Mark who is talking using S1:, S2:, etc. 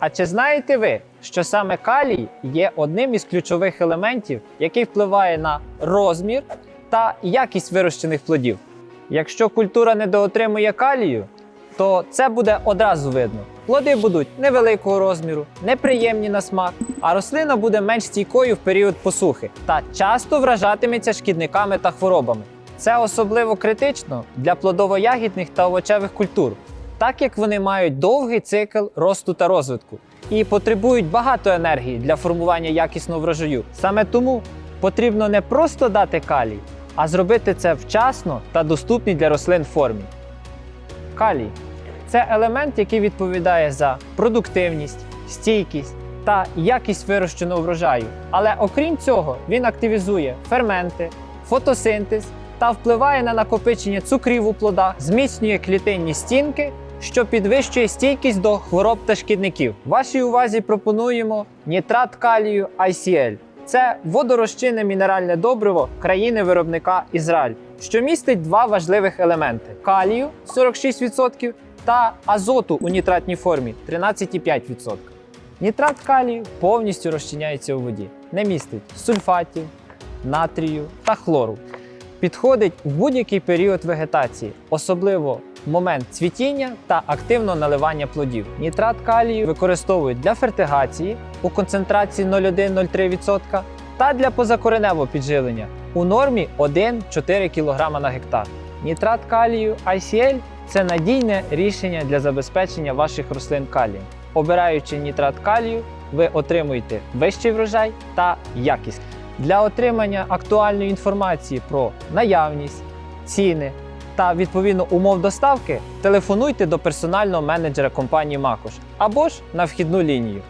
S1: А чи знаєте ви, що саме калій є одним із ключових елементів, який впливає на розмір та якість вирощених плодів? Якщо культура недоотримує калію, то це буде одразу видно. Плоди будуть невеликого розміру, неприємні на смак, а рослина буде менш стійкою в період посухи та часто вражатиметься шкідниками та хворобами. Це особливо критично для плодово-ягідних та овочевих культур, так як вони мають довгий цикл росту та розвитку і потребують багато енергії для формування якісного врожаю. Саме тому потрібно не просто дати калій, а зробити це вчасно та доступній для рослин формі. Калій це елемент, який відповідає за продуктивність, стійкість та якість вирощеного врожаю. Але окрім цього, він активізує ферменти, фотосинтез та впливає на накопичення цукрів у плодах, зміцнює клітинні стінки, що підвищує стійкість до хвороб та шкідників. Вашій увазі пропонуємо нітрат калію ICL. Це водорозчинне мінеральне добриво країни-виробника Ізраїль, що містить два важливих елементи: калію 46% та азоту у нітратній формі 13,5%. Нітрат калію повністю розчиняється у воді, не містить сульфатів, натрію та хлору. Підходить в будь-який період вегетації, особливо момент цвітіння та активного наливання плодів. Нітрат калію використовують для фертигації у концентрації 0,1-0,3% та для позакореневого підживлення у нормі 1-4 кг на гектар. Нітрат калію ICL це надійне рішення для забезпечення ваших рослин калієм. Обираючи нітрат калію, ви отримуєте вищий врожай та якість. Для отримання актуальної інформації про наявність, ціни та відповідно умов доставки телефонуйте до персонального менеджера компанії Макош або ж на вхідну лінію